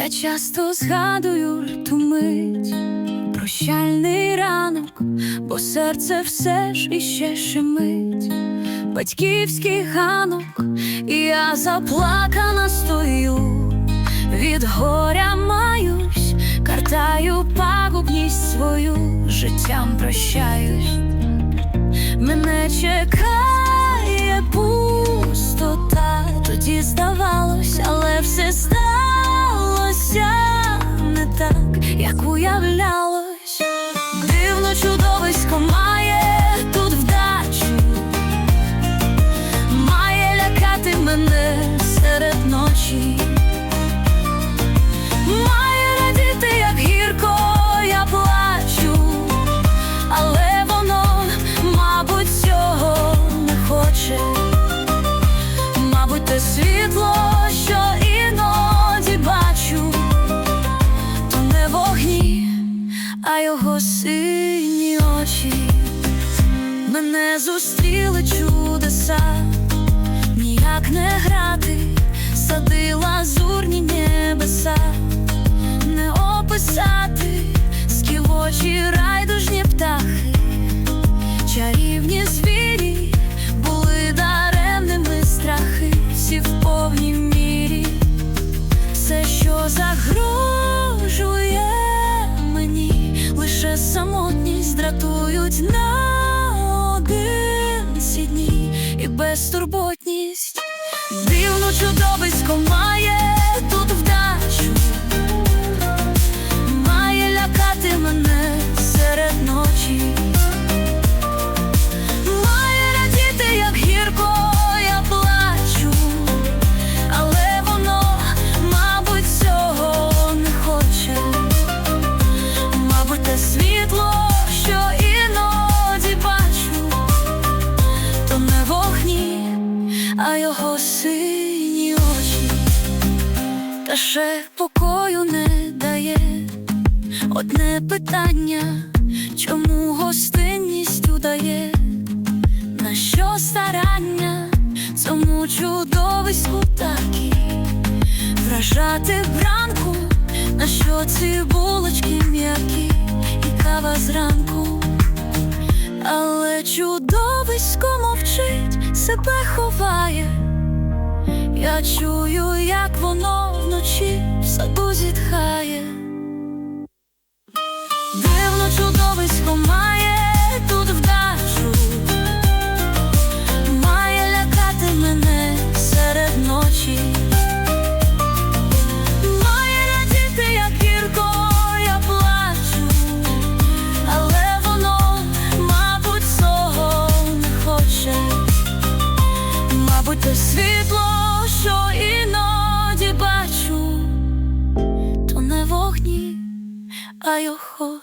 Я часто згадую ту мить, прощальний ранок, бо серце все ж іще щемить, батьківський ганок, і я заплакана стою, від горя маюсь, картаю пагубність свою, життям прощаюсь, мене чекає пустота, тоді здавалось, ночі. Має радіти, як гірко я плачу, але воно, мабуть, цього не хоче. Мабуть, те світло, що іноді бачу, то не вогні, а його сині очі. Мене зустріли чудеса, ніяк не грати, сади лазурні небеса, не описати, скілочі райдужні птахи, чарівні звірі були даремними страхи, всі в повній мірі, все, що загрожує мені, лише самотність дратують наодинці дні і безтурботність. Чудовисько має. Тут та ще покою не дає. Одне питання, чому гостинність удає, на що старання цьому чудовиську такі? Вражати вранку, на що ці булочки м'які? І кава зранку, але чудовисько мовчить, себе ховає. Я чую, як воно вночі в саду зітхає. Дивно чудовисько має а його.